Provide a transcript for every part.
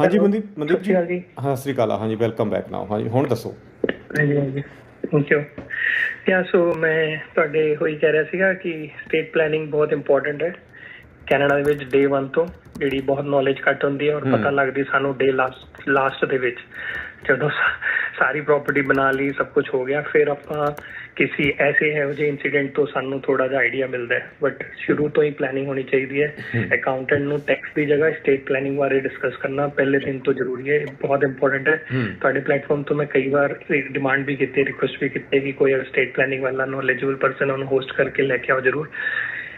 ਹਾਂਜੀ ਮਨਦੀਪ ਮਨਦੀਪ ਜੀ। ਹਾਂ ਸ਼੍ਰੀ ਅਕਾਲ ਹਾਂਜੀ ਵੈਲਕਮ ਬੈਕ ਨਾਓ। ਹਾਂਜੀ ਹੁਣ ਦੱਸੋ। ਹਾਂਜੀ ਹਾਂਜੀ ਥੈਂਕ ਯੂ ਯਾ ਸੋ ਮੈਂ ਤੁਹਾਡੇ ਹੋਈ ਕਹਿ ਰਿਹਾ ਸੀਗਾ ਕਿ ਸਟੇਟ ਪਲੈਨਿੰਗ ਬਹੁਤ ਇੰਪੋਰਟੈਂਟ ਹੈ। ਕੈਨੇਡਾ ਦੇ ਵਿੱਚ ਡੇ 1 ਤੋਂ ਜਿਹੜੀ ਬਹੁਤ ਨੌਲੇਜ ਘੱਟ ਹੁੰਦੀ ਹੈ ਔਰ। ਪਤਾ ਲੱਗਦੀ ਸਾਨੂੰ ਡੇ ਲਾਸਟ ਦੇ ਵਿੱਚ। ਜਦੋਂ ਸਾਰੀ ਪ੍ਰਾਪਰਟੀ ਬਣਾ ਲਈ ਸਭ ਕੁਝ ਹੋ ਗਿਆ। ਫਿਰ ਆਪਾਂ ਕਿਸੇ ਐਸੇ ਇਹੋ ਜਿਹੇ ਇਨਸੀਡੈਂਟ ਤੋਂ ਸਾਨੂੰ ਥੋੜਾ ਜਿਹਾ ਆਈਡੀਆ ਮਿਲਦਾ ਹੈ। ਬਟ ਸ਼ੁਰੂ ਤੋਂ ਹੀ ਪਲੈਨਿੰਗ ਹੋਣੀ ਚਾਹੀਦੀ ਹੈ। ਅਕਾਊਂਟੈਂਟ ਨੂੰ ਟੈਕਸ ਦੀ ਜਗ੍ਹਾ ਸਟੇਟ ਪਲੈਨਿੰਗ ਬਾਰੇ ਡਿਸਕਸ ਕਰਨਾ ਪਹਿਲੇ ਦਿਨ ਤੋਂ ਜ਼ਰੂਰੀ ਹੈ। ਬਹੁਤ ਇੰਪੋਰਟੈਂਟ ਹੈ। ਤੁਹਾਡੇ ਪਲੇਟਫਾਰਮ ਤੋਂ ਮੈਂ ਕਈ ਵਾਰ ਡਿਮਾਂਡ ਵੀ ਕੀਤੀ ਰਿਕੁਐਸਟ ਵੀ ਕੀਤੀ ਕਿ ਕੋਈ ਸਟੇਟ ਪਲੈਨਿੰਗ ਵਾਲਾ ਨੋਲੇਜੇਬਲ ਪਰਸਨ ਉਹਨੂੰ ਹੋਸਟ ਕਰਕੇ ਲੈ ਕੇ ਆਓ ਜਰੂਰ।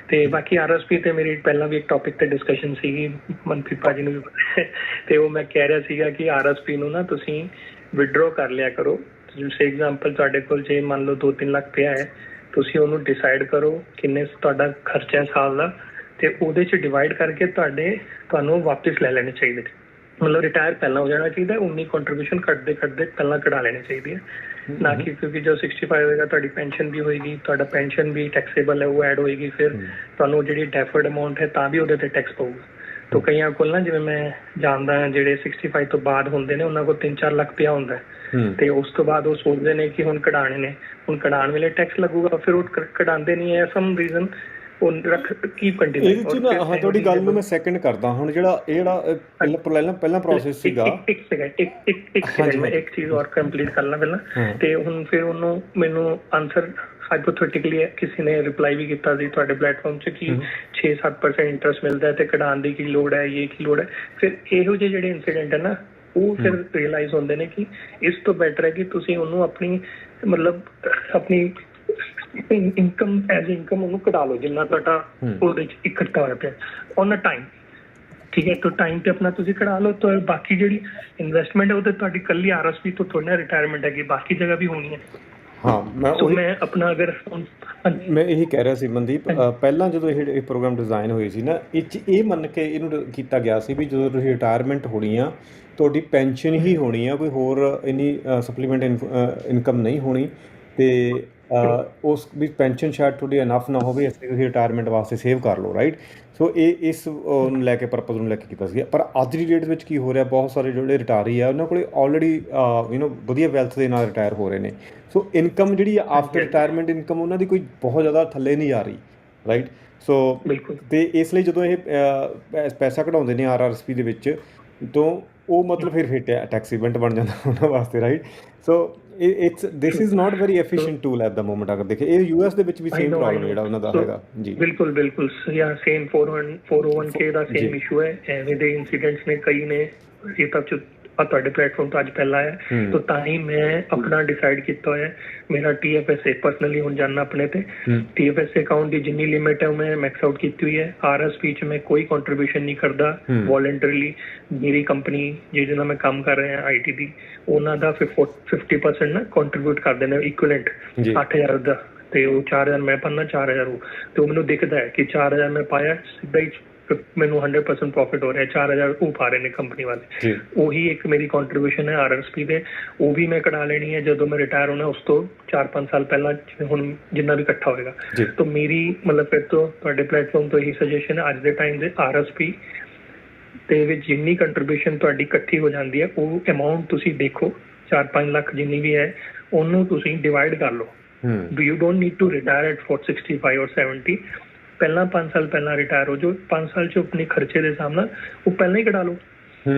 ਤੇ ਬਾਕੀ ਆਰਐਸਪੀ ਤੇ ਮੇਰੀ ਪਹਿਲਾਂ ਵੀ ਇੱਕ ਟੌਪਿਕ ਤੇ ਡਿਸਕਸ਼ਨ ਸੀਗੀ। ਮਨਪ੍ਰੀਤ ਭਾਜੀ ਨੂੰ ਵੀ। ਤੇ ਉਹ ਮੈਂ ਕਹਿ ਰਿਹਾ ਸੀਗਾ ਕਿ ਆਰਐਸਪੀ ਨੂੰ ਨਾ ਤੁਸੀਂ ਵਿਡਰੋ ਕਰ ਲਿਆ ਕਰੋ। ਜਿਵੇਂ ਐਗਜ਼ਾਮਪਲ ਤੁਹਾਡੇ ਕੋਲ ਜੇ ਮੰਨ ਲਓ 2-3 ਲੱਖ ਪਿਆ ਹੈ ਤੁਸੀਂ ਉਹਨੂੰ ਡਿਸਾਈਡ ਕਰੋ ਕਿੰਨੇ ਤੁਹਾਡਾ ਖਰਚਾ ਹੈ ਸਾਲ ਦਾ ਤੇ ਉਹਦੇ ਚ ਡਿਵਾਈਡ ਕਰਕੇ ਤੁਹਾਡੇ ਤੁਹਾਨੂੰ ਵਾਪਸ ਲੈ ਲੈਣੇ ਚਾਹੀਦੇ ਨੇ। ਮਤਲਬ ਰਿਟਾਇਰ ਪਹਿਲਾਂ ਹੋ ਜਾਣਾ ਚਾਹੀਦਾ ਉਨੀ ਕੰਟਰੀਬਿਊਸ਼ਨ ਕੱਟਦੇ ਕੱਟਦੇ ਪਹਿਲਾਂ ਕਢਾ ਲੈਣੀ ਚਾਹੀਦੀ ਹੈ ਨਾ ਕਿ ਕਿਉਂਕਿ ਜੋ 65 ਹੋਏਗਾ ਤੁਹਾਡੀ ਪੈਨਸ਼ਨ ਵੀ ਹੋਏਗੀ ਤੁਹਾਡਾ ਪੈਨਸ਼ਨ ਵੀ ਟੈਕਸੇਬਲ ਹੈ ਉਹ ਐਡ ਹੋਏਗੀ ਫਿਰ। ਤੁਹਾਨੂੰ ਜਿਹੜੀ ਡੈਫਰਡ ਅਮਾਉਂਟ ਹੈ ਤਾਂ ਵੀ ਉਹਦੇ ਤੇ ਟੈਕਸ ਪਊਗਾ। ਤੋ ਕਈਆਂ ਕੋਲ ਨਾ ਜਿਵੇਂ ਮੈਂ ਜਾਣਦਾ ਜਿਹੜੇ 65 ਤੋਂ ਬਾਅਦ ਹੁੰਦੇ ਨੇ ਉਹਨਾਂ ਕੋਲ 3-4 ਲੱਖ ਪਿਆ ਹੁੰਦਾ ਤੇ ਉਸ ਤੋਂ ਬਾਅਦ ਉਹ ਸੋਚਦੇ ਨੇ ਕਿ ਹੁਣ ਕਢਾਣੇ ਨੇ। ਹੁਣ ਕਢਾਉਣ ਵੇਲੇ ਟੈਕਸ ਲੱਗੂਗਾ ਫਿਰ ਉਹ ਕ- ਕਢਾਉਂਦੇ ਨਹੀਂ ਹੈ। ਸਮ ਰੀਜ਼ਨ ਉਹ ਰੱਖ ਕੀਪ ਕੰਟੀਨਿਊ ਇਹਦੇ ਚ ਨਾ ਹਾਂ ਤੁਹਾਡੀ ਗੱਲ ਨੂੰ ਮੈਂ ਸੈਕੰਡ ਕਰਦਾ ਹੁਣ ਜਿਹੜਾ ਇਹ ਜਿਹੜਾ ਪਹਿਲਾਂ ਪਹਿਲਾਂ ਪ੍ਰੋਸੈਸ ਸੀਗਾ। ਇੱਕ ਸੈਕਿੰਡ ਇੱਕ ਇੱਕ ਇੱਕ ਸੈਕਿੰਡ ਮੈਂ। ਇੱਕ ਚੀਜ਼ ਹੋਰ ਕੰਪਲੀਟ ਕਰ ਲਾਂ ਪਹਿਲਾਂ। ਤੇ ਹੁਣ ਫਿਰ ਉਹਨੂੰ ਮੈਨੂੰ ਆਨਸਰ ਹਾਈਪੋਥੈਟਿਕਲੀ ਕਿਸੇ ਨੇ ਰਿਪਲਾਈ ਵੀ ਕੀਤਾ ਸੀ ਤੁਹਾਡੇ ਪਲੇਟਫਾਰਮ 'ਚ ਕਿ ਹਮ। 6-7% ਇੰਟਰਸਟ ਮਿਲਦਾ ਹੈ ਤੇ ਕਢਾਉਣ ਦੀ ਕੀ ਲੋੜ ਹੈ ਇਹ ਕੀ ਲੋੜ ਹੈ ਫਿਰ ਇਹੋ ਜਿਹੇ ਜਿਹੜੇ ਇਨਸੀਡੈਂਟ ਹੈ ਨਾ ਉਹ ਫਿਰ ਰਿਅਲਾਈਜ਼ ਹੁੰਦੇ ਨੇ ਕਿ ਇਸ ਤੋਂ ਬੈਟਰ ਹੈ ਕਿ ਤੁਸੀਂ ਉਹਨੂੰ ਆਪਣੀ ਮਤਲਬ ਆਪਣੀ ਇਨਕਮ ਐਜ਼ ਇਨਕਮ ਉਹਨੂੰ ਕਢਾ ਲਓ ਜਿੰਨਾ ਤੁਹਾਡਾ। ਉਹਦੇ ਚ ਇਕੱਠਾ ਹੋਇਆ ਪਿਆ ਔਨ ਅ ਟਾਈਮ ਠੀਕ ਹੈ ਤਾਂ ਟਾਈਮ ਤੇ ਆਪਣਾ ਤੁਸੀਂ ਕਢਾ ਲਓ ਤਾਂ ਬਾਕੀ ਜਿਹੜੀ ਇਨਵੈਸਟਮੈਂਟ ਹੈ ਉਹ ਤੇ ਤੁਹਾਡੀ ਕੱਲੀ ਆਰਐਸਪੀ ਤੋਂ ਥੋੜੀ ਰਿਟਾਇਰਮੈਂਟ ਹੈਗੀ ਬਾਕੀ ਜਗ੍ਹਾ ਵੀ ਹੋਣੀ ਹੈ ਹਾਂ ਮੈਂ ਉਹੀ ਮੈਂ ਆਪਣਾ ਅਗਰ ਮੈਂ ਇਹੀ ਕਹਿ ਰਿਹਾ ਸੀ ਮਨਦੀਪ ਪਹਿਲਾਂ ਜਦੋਂ ਇਹ ਇਹ ਪ੍ਰੋਗਰਾਮ ਡਿਜ਼ਾਈਨ ਹੋਈ ਸੀ ਨਾ ਇਹ 'ਚ ਇਹ ਮੰਨ ਕੇ ਇਹਨੂੰ ਕੀਤਾ ਗਿਆ ਸੀ ਵੀ ਜਦੋਂ ਤੁਸੀਂ ਰਿਟਾਇਰਮੈਂਟ ਹੋਣੀ ਆ ਤੁਹਾਡੀ ਪੈਨਸ਼ਨ ਹੀ ਹੋਣੀ ਆ ਕੋਈ ਹੋਰ ਇੰਨੀ ਸਪਲੀਮੈਂਟ ਇਨਕਮ ਨਹੀਂ ਹੋਣੀ ਤੇ ਉਸ ਵੀ ਪੈਨਸ਼ਨ ਸ਼ਾਇਦ ਤੁਹਾਡੀ ਇਨਫ ਨਾ ਹੋਵੇ ਇਸ ਲਈ ਤੁਸੀਂ ਰਿਟਾਇਰਮੈਂਟ ਵਾਸਤੇ ਸੇਵ ਕਰ ਲਓ ਰਾਈਟ ਸੋ ਇਹ ਇਸ ਨੂੰ ਲੈ ਕੇ ਪਰਪਸ ਨੂੰ ਲੈ ਕੇ ਕੀਤਾ ਸੀ। ਪਰ ਅੱਜ ਦੀ ਡੇਟ ਵਿੱਚ ਕੀ ਹੋ ਰਿਹਾ ਬਹੁਤ ਸਾਰੇ ਜਿਹੜੇ ਰਿਟਾਇਰੀ ਆ ਉਹਨਾਂ ਕੋਲੇ ਆਲਰੇਡੀ ਯੂ نو ਵਧੀਆ ਵੈਲਥ ਦੇ ਨਾਲ ਰਿਟਾਇਰ ਹੋ ਰਹੇ ਨੇ। ਸੋ ਇਨਕਮ ਜਿਹੜੀ ਆ ਆਫਟਰ ਰਿਟਾਇਰਮੈਂਟ ਇਨਕਮ ਉਹਨਾਂ ਦੀ ਕੋਈ ਬਹੁਤ ਜ਼ਿਆਦਾ ਥੱਲੇ ਨਹੀਂ ਆ ਰਹੀ ਰਾਈਟ ਸੋ ਤੇ ਇਸ ਲਈ ਜਦੋਂ ਇਹ ਪੈ- ਪੈਸਾ ਕਢਾਉਂਦੇ ਨੇ ਆਰਆਰਐਸਪੀ ਦੇ ਵਿੱਚ ਤੋਂ ਉਹ ਮਤਲਬ ਫਿਰ ਫਿਰ ਟੈਕਸ ਇਵੈਂਟ ਬਣ ਜਾਂਦਾ ਉਹਨਾਂ ਵਾਸਤੇ right so it's this is not very efficient tool at the moment ਅਗਰ ਦੇਖੇ ਇਹ ਯੂਐਸ ਦੇ ਵਿੱਚ ਵੀ ਸੇਮ ਪ੍ਰੋਬਲਮ. ਜਿਹੜਾ ਉਹਨਾਂ ਦਾ ਹੈਗਾ। ਜੀ ਬਿਲਕੁਲ ਬਿਲਕੁਲ ਯਾ ਸੇਮ 401 401k ਦਾ। ਸੇਮ ਇਸ਼ੂ ਹੈ ਐਵੇਂ ਦੇ ਇਨਸੀਡੈਂਟਸ ਨੇ ਕਈ ਨੇ ਇਹ ਤਾਂ ਆ ਤੁਹਾਡੇ ਪਲੇਟਫਾਰਮ ਤੋਂ ਅੱਜ ਪਹਿਲਾ ਹੈ ਹਮ। ਤਾਂ ਤਾਂ ਹੀ ਮੈਂ ਆਪਣਾ ਡਿਸਾਈਡ ਕੀਤਾ ਹੋਇਆ ਹੈ। ਮੇਰਾ TFSA ਪਰਸਨਲੀ ਹੁਣ ਜਾਨਣਾ ਆਪਣੇ ਤੇ। TFSA ਅਕਾਊਂਟ ਦੀ ਜਿੰਨੀ ਲਿਮਿਟ ਹੈ ਉਹ ਮੈਂ ਮੈਕਸ ਆਊਟ ਕੀਤੀ ਹੋਈ ਹੈ RSP ਚ ਮੈਂ ਕੋਈ ਕੰਟਰੀਬਿਊਸ਼ਨ ਨਹੀਂ ਕਰਦਾ। ਵੋਲੰਟਰੀਲੀ ਮੇਰੀ ਕੰਪਨੀ ਜਿਹਦੇ ਨਾਲ ਮੈਂ ਕੰਮ ਕਰ ਰਿਹਾ ਆਈਟੀ ਦੀ ਉਹਨਾਂ ਦਾ ਫਿਰ 50% ਨਾ ਕੰਟਰੀਬਿਊਟ ਕਰਦੇ ਨੇ ਇਕੁਇਵਲੈਂਟ ਜੀ। 8000 ਦਾ ਤੇ ਉਹ 4000 ਮੈਂ ਪੰਨਾ 4000 ਉਹ ਤੇ ਉਹ ਮੈਨੂੰ ਦਿਖਦਾ ਹੈ ਕਿ 4000 ਮੈਂ ਪਾਇਆ ਸਿੱਧਾ ਹੀ ਮੈਨੂੰ 100% ਪ੍ਰੋਫਿਟ ਹੋ ਰਿਹਾ 4000 ਉਹ ਪਾ ਰਹੇ ਨੇ ਕੰਪਨੀ ਵਾਲੇ। ਉਹੀ ਇੱਕ ਮੇਰੀ ਕੰਟਰੀਬਿਊਸ਼ਨ ਹੈ ਆਰਐਸਪੀ ਦੇ। ਉਹ ਵੀ ਮੈਂ ਕਢਾ ਲੈਣੀ ਹੈ ਜਦੋਂ ਮੈਂ ਰਿਟਾਇਰ ਹੋਣਾ ਉਸ ਤੋਂ 4-5 ਸਾਲ ਪਹਿਲਾਂ ਹੁਣ ਜਿੰਨਾ ਵੀ ਇਕੱਠਾ ਹੋਏਗਾ। ਤਾਂ ਮੇਰੀ ਮਤਲਬ ਫਿਰ ਤੋਂ ਤੁਹਾਡੇ ਪਲੇਟਫਾਰਮ ਤੋਂ ਇਹੀ ਸੁਜੈਸ਼ਨ ਹੈ ਅੱਜ ਦੇ ਟਾਈਮ ਦੇ ਆਰਐਸਪੀ ਤੇ ਵਿੱਚ ਜਿੰਨੀ ਕੰਟਰੀਬਿਊਸ਼ਨ ਤੁਹਾਡੀ ਇਕੱਠੀ ਹੋ ਜਾਂਦੀ ਹੈ ਉਹ ਅਮਾਉਂਟ ਤੁਸੀਂ ਦੇਖੋ 4-5 ਲੱਖ ਜਿੰਨੀ ਵੀ ਹੈ ਉਹਨੂੰ ਤੁਸੀਂ ਡਿਵਾਈਡ ਕਰ ਲਓ। ਹੂੰ। You don't need to retire at 465 or 70 ਪਹਿਲਾਂ 5 ਸਾਲ ਪਹਿਲਾਂ ਰਿਟਾਇਰ ਹੋ ਜੋ 5 ਸਾਲ ਚ ਆਪਣੇ ਖਰਚੇ ਦੇ ਨਾਲ ਉਹ ਪਹਿਲਾਂ ਹੀ ਕਢਾ ਲਓ।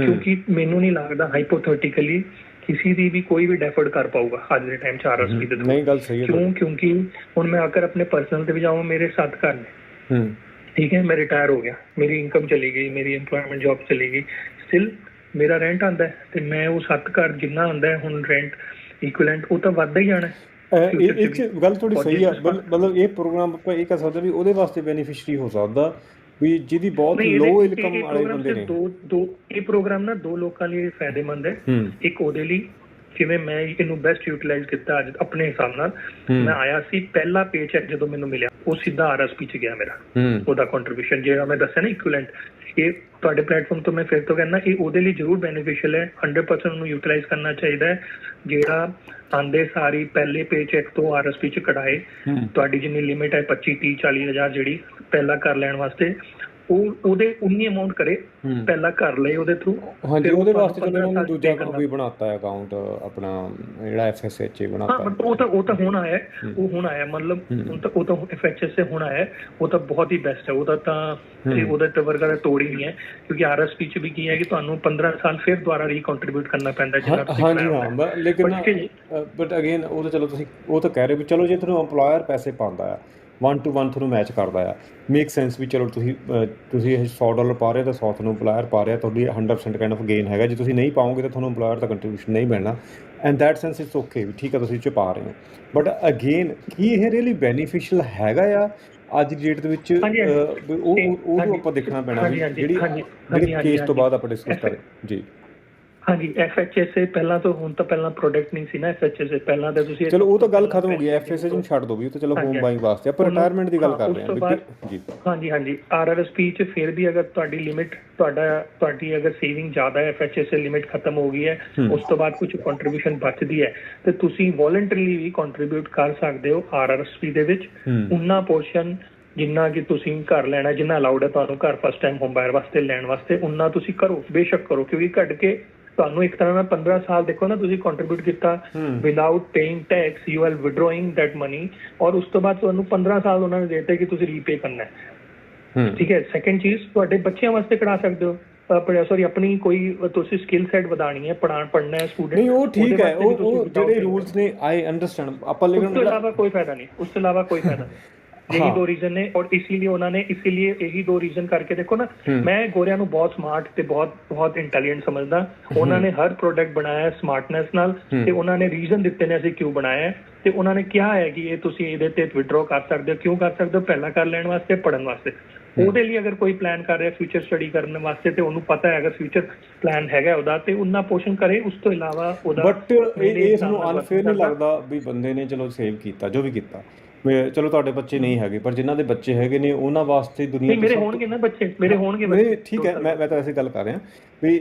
ਕਿਉਂਕਿ ਮੈਨੂੰ ਨਹੀਂ ਲੱਗਦਾ ਹਾਈਪੋਥੈਟਿਕਲੀ ਕਿਸੇ ਦੀ ਵੀ ਕੋਈ ਵੀ ਡੈਫਰਡ ਕਰ ਪਾਊਗਾ ਅੱਜ ਦੇ ਟਾਈਮ 'ਚ ਆਰਐਸਪੀ ਦੇ ਨਹੀਂ ਗੱਲ ਸਹੀ ਹੈ ਕਿਉਂ? ਕਿਉਂਕਿ ਹੁਣ ਮੈਂ ਅਗਰ ਆਪਣੇ ਪਰਸਨਲ ਤੇ ਵੀ ਜਾਵਾਂ ਮੇਰੇ ਸੱਤ ਘਰ ਨੇ। ਹੂੰ। ਠੀਕ ਹੈ ਮੈਂ ਰਿਟਾਇਰ ਹੋ ਗਿਆ। ਮੇਰੀ ਇਨਕਮ ਚਲੀ ਗਈ ਮੇਰੀ EMPLOYMENT ਜੌਬ ਚਲੀ ਗਈ। ਸਟਿਲ ਮੇਰਾ ਰੈਂਟ ਆਂਦਾ ਤੇ ਮੈਂ ਉਹ ਸੱਤ ਘਰ ਜਿੰਨਾ ਆਂਦਾ ਹੁਣ ਰੈਂਟ ਇਕੁਇਵਲੈਂਟ ਉਹ ਤਾਂ ਵੱਧਦਾ ਹੀ ਜਾਣਾ ਇਹ ਇਹ 'ਚ ਗੱਲ ਥੋੜੀ ਸਹੀ ਆ। ਮਤਲਬ ਇਹ ਪ੍ਰੋਗਰਾਮ ਆਪਾਂ ਇਹ ਕਹਿ ਸਕਦੇ ਵੀ ਉਹਦੇ ਵਾਸਤੇ ਬੈਨੀਫੀਸ਼ਰੀ ਹੋ ਸਕਦਾ ਵੀ ਜਿਹਦੀ ਬਹੁਤ ਲੋ ਇਨਕਮ ਵਾਲੇ ਬੰਦੇ ਨੇ। ਦੋ ਦੋ ਇਹ ਪ੍ਰੋਗਰਾਮ ਨਾ ਦੋ ਲੋਕਾਂ ਲਈ ਫਾਇਦੇਮੰਦ ਹੂੰ। ਇੱਕ ਉਹਦੇ ਲਈ ਜਿਵੇਂ ਮੈਂ ਇਹਨੂੰ ਬੈਸਟ ਯੂਟਿਲਾਈਜ਼ ਕੀਤਾ ਅੱਜ ਆਪਣੇ ਹਿਸਾਬ ਨਾਲ। ਮੈਂ ਆਇਆ ਸੀ ਪਹਿਲਾ ਪੇਚੈਕ ਜਦੋਂ ਮੈਨੂੰ ਮਿਲਿਆ ਉਹ ਸਿੱਧਾ ਆਰਐਸਪੀ ਚ ਗਿਆ ਮੇਰਾ। ਉਹਦਾ ਕੰਟਰੀਬਿਊਸ਼ਨ ਜਿਹੜਾ ਮੈਂ ਦੱਸਿਆ ਨਾ ਇਕੁਇਵਲੈਂਟ ਇਹ ਤੁਹਾਡੇ ਪਲੇਟਫਾਰਮ ਤੋਂ ਮੈਂ ਫਿਰ ਤੋਂ ਕਹਿੰਦਾ ਇਹ ਉਹਦੇ ਲਈ ਜ਼ਰੂਰ ਬੈਨੀਫੀਸ਼ੀਅਲ ਹੈ 100% ਉਹਨੂੰ ਯੂਟਿਲਾਈਜ਼ ਕਰਨਾ ਚਾਹੀਦਾ ਹੈ ਜਿਹੜਾ ਆਂਦੇ ਸਾਰੀ ਪਹਿਲੇ ਪੇਚੈਕ ਤੋਂ ਆਰਐਸਪੀ ਚ ਕਢਾਏ। ਤੁਹਾਡੀ ਜਿੰਨੀ ਲਿਮਿਟ ਹੈ 25 30 40 ਹਜ਼ਾਰ ਜਿਹੜੀ ਪਹਿਲਾਂ ਕਰ ਲੈਣ ਵਾਸਤੇ ਉਹ ਉਹਦੇ ਉਨੀ ਅਮਾਉਂਟ ਕਰੇ ਹੂੰ ਪਹਿਲਾਂ ਕਰ ਲਏ ਉਹਦੇ ਥਰੂ ਹਾਂਜੀ ਉਹਦੇ ਵਾਸਤੇ ਚਲੋ ਉਹਨਾਂ ਨੇ ਦੂਜਾ ਕਰਨਾ। ਵੀ ਬਣਾਤਾ ਹੈ ਅਕਾਊਂਟ ਆਪਣਾ ਜਿਹੜਾ ਐਫਐਸਐਚ ਹਾਂ ਬਣਾਤਾ ਬਟ ਉਹ ਤਾਂ ਉਹ ਤਾਂ ਹੁਣ ਆਇਆ ਹੈ। ਹੂੰ। ਉਹ ਹੁਣ ਆਇਆ ਮਤਲਬ ਹੂੰ। ਹੁਣ ਤਾਂ ਉਹ ਤਾਂ ਐਫਐਚਐਸ ਸੇ ਹੁਣ ਆਇਆ ਹੈ। ਉਹ ਤਾਂ ਬਹੁਤ ਹੀ ਬੈਸਟ ਹੈ ਉਹਦਾ ਤਾਂ ਹੂੰ। ਤੇ ਉਹਦਾ ਤਾਂ ਵਰਗਾ ਦਾ ਤੋੜ ਹੀ ਨਹੀਂ ਹੈ ਕਿਉਂਕਿ ਆਰਐਸਪੀ ਚ ਵੀ ਕੀ ਹੈ ਕਿ ਤੁਹਾਨੂੰ 15 ਸਾਲ ਫਿਰ ਦੁਬਾਰਾ ਰੀਕੰਟਰੀਬਿਊਟ ਕਰਨਾ ਪੈਂਦਾ ਹਾਂ- ਤੁਸੀਂ ਹਾਂਜੀ ਹਾਂ ਹੈ। ਲੇਕਿਨ ਬਟ ਅਗੇਨ ਉਹ ਤਾਂ ਚਲੋ ਤੁਸੀਂ ਉਹ ਤਾਂ ਕਹਿ ਰਹੇ ਵੀ ਚਲੋ ਜੇ ਤੁਹਾਨੂੰ EMPLOYER ਪੈਸੇ ਪਾਉਂਦਾ ਆ 1 ਟੂ 1 ਤੁਹਾਨੂੰ ਮੈਚ ਕਰਦਾ ਆ। ਮੇਕ ਸੈਂਸ ਵੀ ਚਲੋ ਤੁਸੀਂ ਤੁਸੀਂ ਇਹ 100 ਡਾਲਰ ਪਾ ਰਹੇ ਤਾਂ 100 ਤੁਹਾਨੂੰ EMPLOYER ਪਾ ਰਿਹਾ ਤੁਹਾਡੀ 100% ਕਾਈਂਡ ਆਫ ਗੇਨ ਹੈਗਾ। ਜੇ ਤੁਸੀਂ ਨਹੀਂ ਪਾਓਗੇ ਤਾਂ ਤੁਹਾਨੂੰ EMPLOYER ਦਾ ਕੰਟਰੀਬਿਊਸ਼ਨ ਨਹੀਂ ਮਿਲਣਾ। And that sense it's okay ਵੀ ਠੀਕ ਆ ਤੁਸੀਂ 'ਚ ਪਾ ਰਹੇ ਹੋ। ਬਟ ਅਗੇਨ ਕੀ ਇਹ ਰੀਅਲੀ ਬੈਨੀਫੀਸ਼ੀਅਲ ਹੈਗਾ ਆ? ਅੱਜ ਦੀ ਡੇਟ ਦੇ ਵਿੱਚ ਉਹ ਉਹ-। ਆਪਾਂ ਦੇਖਣਾ ਪੈਣਾ ਜਿਹੜੀ ਜਿਹੜੀ ਕੇਸ ਤੋਂ। ਬਾਅਦ ਆਪਾਂ ਡਿਸਕਸ ਕਰੇ। ਜੀ। ਹਾਂਜੀ ਐਫਐਚਐਸ ਸੇ ਪਹਿਲਾਂ ਤਾਂ ਹੁਣ ਤਾਂ ਪਹਿਲਾਂ ਪ੍ਰੋਡਕਟ ਨਹੀਂ ਸੀ ਨਾ ਐਫਐਚਐਸ ਸੇ ਪਹਿਲਾਂ ਤਾਂ ਤੁਸੀਂ ਚਲੋ ਉਹ ਤਾਂ ਗੱਲ ਖਤਮ ਹੋ ਗਈ ਐਫਐਸਐਚ ਨੂੰ ਛੱਡ ਦੋ ਵੀ ਉਹ ਤਾਂ ਚਲੋ ਹੋਮ ਬਾਈਂਗ ਵਾਸਤੇ ਆਪਾਂ ਰਿਟਾਇਰਮੈਂਟ ਦੀ ਗੱਲ ਕਰ ਰਹੇ ਹਾਂ ਜੀ। ਹਾਂਜੀ ਹਾਂਜੀ। ਆਰਆਰਐਸਪੀ ਚ ਫਿਰ ਵੀ ਅਗਰ ਤੁਹਾਡੀ ਲਿਮਿਟ ਤੁਹਾਡਾ ਤੁਹਾਡੀ ਅਗਰ ਸੇਵਿੰਗ ਜ਼ਿਆਦਾ ਹੈ ਐਫਐਚਐਸ ਸੇ ਲਿਮਿਟ ਖਤਮ ਹੋ ਗਈ ਹੈ। ਉਸ ਤੋਂ ਬਾਅਦ ਕੁਝ ਕੰਟਰੀਬਿਊਸ਼ਨ ਬਚਦੀ ਹੈ ਤੇ ਤੁਸੀਂ ਵੋਲੰਟਰੀਲੀ ਵੀ ਕੰਟਰੀਬਿਊਟ ਕਰ ਸਕਦੇ ਹੋ ਆਰਆਰਐਸਪੀ ਦੇ ਵਿੱਚ। ਉਨਾ ਪੋਰਸ਼ਨ ਜਿੰਨਾ ਕਿ ਤੁਸੀਂ ਘਰ ਲੈਣਾ ਜਿੰਨਾ ਅਲਾਉਡ ਹੈ ਤੁਹਾਨੂੰ ਘਰ ਫਸਟ ਟਾਈਮ ਹੋਮ ਬਾਇਰ ਵਾਸਤੇ ਲੈਣ ਵਾਸਤੇ ਉਨਾ ਤੁਸੀਂ ਕਰੋ ਬੇਸ਼ੱਕ ਕਰੋ ਕਿਉਂਕਿ ਘੱਟ ਕੇ ਤੁਹਾਨੂੰ ਇੱਕ ਤਰ੍ਹਾਂ ਨਾਲ 15 ਸਾਲ ਦੇਖੋ ਨਾ ਤੁਸੀਂ ਕੰਟਰੀਬਿਊਟ ਕੀਤਾ without paying tax you are withdrawing that money ਔਰ ਉਸ ਤੋਂ ਬਾਅਦ ਤੁਹਾਨੂੰ 15 ਸਾਲ ਉਹਨਾਂ ਨੇ ਦੇਤੇ ਕਿ ਤੁਸੀਂ ਰੀਪੇ ਕਰਨਾ ਹੈ। ਠੀਕ ਹੈ ਸੈਕੰਡ ਚੀਜ਼ ਤੁਹਾਡੇ ਬੱਚਿਆਂ ਵਾਸਤੇ ਕਰਾ ਸਕਦੇ ਹੋ। ਸੌਰੀ ਆਪਣੀ ਕੋਈ ਤੁਸੀਂ ਸਕਿੱਲ ਸੈਟ ਵਧਾਣੀ ਹੈ ਪੜਾਣ ਪੜਨਾ ਹੈ ਸਟੂਡੈਂਟ ਨਹੀਂ ਉਹ ਠੀਕ ਹੈ ਉਹ ਜਿਹੜੇ ਰੂਲਸ ਨੇ ਆਈ ਅੰਡਰਸਟੈਂਡ ਆਪਾਂ ਉਸ ਤੋਂ ਲੇਕਿਨ ਇਲਾਵਾ ਕੋਈ ਫਾਇਦਾ ਨਹੀਂ ਉਸ ਤੋਂ ਇਲਾਵਾ ਕੋਈ ਫਾਇਦਾ ਨਹੀਂ। ਇਹੀ ਦੋ ਰੀਜ਼ਨ ਨੇ ਔਰ ਇਸੀलिए ਉਹਨਾਂ ਨੇ ਇਸੀलिए ਇਹੀ ਦੋ ਰੀਜ਼ਨ ਕਰਕੇ ਦੇਖੋ ਨਾ ਮੈਂ ਗੋਰਿਆਂ ਨੂੰ ਬਹੁਤ ਸਮਾਰਟ ਤੇ ਬਹੁਤ ਬਹੁਤ ਇੰਟੈਲੀਜੈਂਟ ਸਮਝਦਾ। ਉਹਨਾਂ ਨੇ ਹਰ ਪ੍ਰੋਡਕਟ ਬਣਾਇਆ ਸਮਾਰਟਨੈਸ ਨਾਲ ਤੇ ਉਹਨਾਂ ਨੇ ਰੀਜ਼ਨ ਦਿੱਤੇ ਨੇ ਅਸੀਂ ਕਿਉਂ ਬਣਾਇਆ। ਤੇ ਉਹਨਾਂ ਨੇ ਕਿਹਾ ਹੈ ਕਿ ਇਹ ਤੁਸੀਂ ਇਹਦੇ ਤੇ ਵਿਡਰਾਅ ਕਰ ਸਕਦੇ ਹੋ। ਕਿਉਂ ਕਰ ਸਕਦੇ ਹੋ? ਪਹਿਲਾਂ ਕਰ ਲੈਣ ਵਾਸਤੇ ਪੜਨ ਵਾਸਤੇ। ਉਹਦੇ ਲਈ ਅਗਰ ਕੋਈ ਪਲਾਨ ਕਰ ਰਿਹਾ ਫਿਊਚਰ ਸਟੱਡੀ ਕਰਨ ਵਾਸਤੇ ਤੇ ਉਹਨੂੰ ਪਤਾ ਹੈ ਅਗਰ ਫਿਊਚਰ ਪਲਾਨ ਹੈਗਾ ਉਹਦਾ ਤੇ ਉਹਨਾਂ ਪੋਸ਼ਨ ਕਰੇ ਉਸ ਤੋਂ ਇਲਾਵਾ ਉਹਦਾ ਬਟ ਇਹ ਇਸ ਨੂੰ ਅਨਫੇਅਰ ਨਹੀਂ ਲੱਗਦਾ ਵੀ ਬੰਦੇ ਨੇ ਚਲੋ ਸੇਵ ਕੀਤਾ ਜੋ ਵੀ ਕੀਤਾ। ਚਲੋ ਤੁਹਾਡੇ ਬੱਚੇ ਨਹੀਂ ਹੈਗੇ ਪਰ ਜਿਨ੍ਹਾਂ ਦੇ ਬੱਚੇ ਹੈਗੇ ਨੇ ਉਹਨਾਂ ਵਾਸਤੇ ਦੁਨੀਆ ਮੇਰੇ ਹੋਣਗੇ ਨਾ ਬੱਚੇ ਮੇਰੇ ਹੋਣਗੇ ਨਹੀਂ ਬੱਚੇ ਠੀਕ ਹੈ ਮੈਂ ਮੈਂ ਤਾਂ ਐਸੀ ਗੱਲ ਕਰ ਰਿਹਾ ਵੀ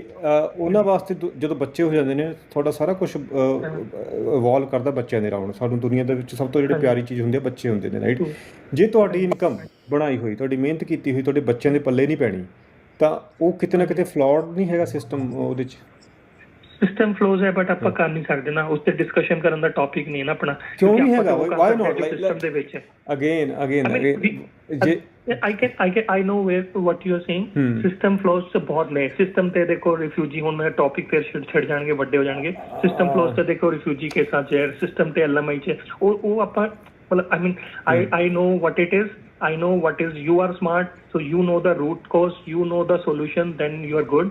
ਉਹਨਾਂ ਵਾਸਤੇ ਜਦੋਂ ਬੱਚੇ ਹੋ ਜਾਂਦੇ ਨੇ ਤੁਹਾਡਾ ਸਾਰਾ ਕੁਝ ਇਵੋਲਵ ਕਰਦਾ ਬੱਚਿਆਂ ਦੇ ਰਾਉਂਡ ਸਾਨੂੰ ਦੁਨੀਆ ਦੇ ਵਿੱਚ ਸਭ ਤੋਂ ਜਿਹੜੀ। ਪਿਆਰੀ ਚੀਜ਼ ਹੁੰਦੀ ਹੈ ਬੱਚੇ ਹੁੰਦੇ ਨੇ ਰਾਈਟ। ਜੇ ਤੁਹਾਡੀ ਇਨਕਮ ਬਣਾਈ ਹੋਈ ਤੁਹਾਡੀ ਮਿਹਨਤ ਕੀਤੀ ਹੋਈ ਤੁਹਾਡੇ ਬੱਚਿਆਂ ਦੇ ਪੱਲੇ ਨਹੀਂ ਪੈਣੀ ਤਾਂ ਉਹ ਕਿਤੇ ਨਾ ਕਿਤੇ ਫਲॉड ਨਹੀਂ ਹੈਗਾ ਸਿਸਟਮ ਉਹਦੇ ਚ ਸਿਸਟਮ ਫਲੋਜ਼ ਹੈ ਬਟ ਆਪਾਂ ਕਰ ਨਹੀਂ ਸਕਦੇ ਨਾ। ਉਸ ਤੇ ਡਿਸਕਸ਼ਨ ਕਰਨ ਦਾ ਟਾਪਿਕ ਨਹੀਂ ਹੈ ਨਾ ਆਪਣਾ। ਕਿਉਂ ਨਹੀਂ ਹੈਗਾ? not? ਸਕਦੇ Like- ਸਿਸਟਮ ਦੇ ਵਿੱਚ। ਅਗੇਨ ਅਗੇਨ ਜੇ I can I can I know where what you are saying. System flows ਤੇ ਬਹੁਤ ਨੇ। ਸਿਸਟਮ ਤੇ ਦੇਖੋ ਰਿਫਿਊਜੀ ਹੁਣ ਮੇਰੇ ਟਾਪਿਕ ਫਿਰ ਛਿੜ ਛਿੜ ਜਾਣਗੇ ਵੱਡੇ ਹੋ ਜਾਣਗੇ। ਸਿਸਟਮ ਫਲੋਜ਼ ਤੇ ਦੇਖੋ ਰਿਫਿਊਜੀ ਕੇਸਾਂ ਚ ਸਿਸਟਮ ਤੇ ਐਲਐਮਆਈ ਚ ਉਹ ਉਹ ਆਪਾਂ ਮਤਲਬ I mean I I know what it is I know what is you are smart, so you know the root cause, you know the solution, then you are good.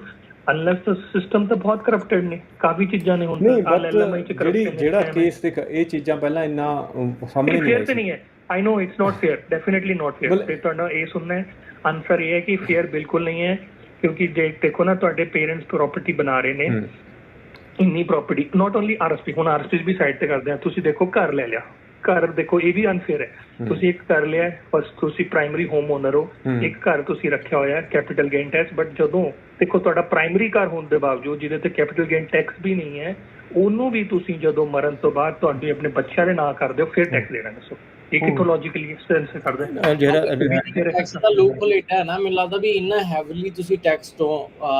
The system ਤਾਂ ਬਹੁਤ corrupted ਨੇ ਕਾਫੀ ਚੀਜ਼ਾਂ ਨੇ ਹੁਣ ਤਾਂ LMI ਚ ਜਿਹੜੀ ਜਿਹੜਾ। ਕੇਸ ਦੇ ਇਹ ਚੀਜ਼ਾਂ ਪਹਿਲਾਂ ਇੰਨਾ ਸਾਹਮਣੇ ਨਹੀਂ ਆਈ ਨਹੀਂ ਹੈ। I know it's not fair definitely not fair ਤੇ ਤੁਹਾਡਾ ਇਹ ਸੁਣਨਾ ਹੈ ਆਨਸਰ ਇਹ ਹੈ ਕਿ ਫੇਅਰ ਬਿਲਕੁਲ ਨਹੀਂ ਹੈ ਕਿਉਂਕਿ ਜੇ ਦੇਖੋ ਨਾ ਤੁਹਾਡੇ ਪੇਰੈਂਟਸ ਪ੍ਰਾਪਰਟੀ ਬਣਾ ਰਹੇ ਨੇ ਇੰਨੀ ਪ੍ਰਾਪਰਟੀ ਨਾਟ ਓਨਲੀ ਆਰਐਸਪੀ ਹੁਣ ਆਰਐਸਪੀ ਵੀ ਸਾਈਡ ਤੇ ਕਰਦੇ ਆ ਤੁਸੀਂ ਦੇਖੋ ਘਰ ਲੈ ਲਿਆ। ਘਰ ਦੇਖੋ ਇਹ ਵੀ ਅਨਫੇਅਰ ਹੈ। ਤੁਸੀਂ ਇੱਕ ਘਰ ਲਿਆ ਫਸਟ ਤੁਸੀਂ ਪ੍ਰਾਇਮਰੀ ਹੋਮ ਓਨਰ ਹੋ। ਇੱਕ ਘਰ ਤੁਸੀਂ ਰੱਖਿਆ ਹੋਇਆ ਹੈ ਕੈਪੀਟਲ ਗੇਨ ਟੈਕਸ ਬਟ ਜਦੋਂ ਦੇਖੋ ਤੁਹਾਡਾ ਪ੍ਰਾਇਮਰੀ ਘਰ ਹੋਣ ਦੇ ਬਾਵਜੂਦ ਜਿਹਦੇ ਤੇ ਕੈਪੀਟਲ ਗੇਨ ਟੈਕਸ ਵੀ ਨਹੀਂ ਹੈ ਉਹਨੂੰ ਵੀ ਤੁਸੀਂ ਜਦੋਂ ਮਰਨ ਤੋਂ ਬਾਅਦ ਤੁਹਾਡੇ ਆਪਣੇ ਬੱਚਿਆਂ ਦੇ ਨਾਂ ਕਰਦੇ ਹੋ ਫਿਰ ਟੈਕਸ ਦੇਣਾ ਦੱਸੋ। ਇਹ ਕਿਥੋਂ ਲੌਜੀਕਲੀ ਸੈਂਸ ਕਰਦੇ ਜਿਹੜਾ ਟੈਕਸ ਦਾ ਲੂਪਹੋਲ ਏਡਾ ਹੈ ਨਾ ਮੈਨੂੰ ਲੱਗਦਾ ਵੀ ਇੰਨਾ ਹੈਵੀਲੀ ਤੁਸੀਂ ਟੈਕਸ ਤੋਂ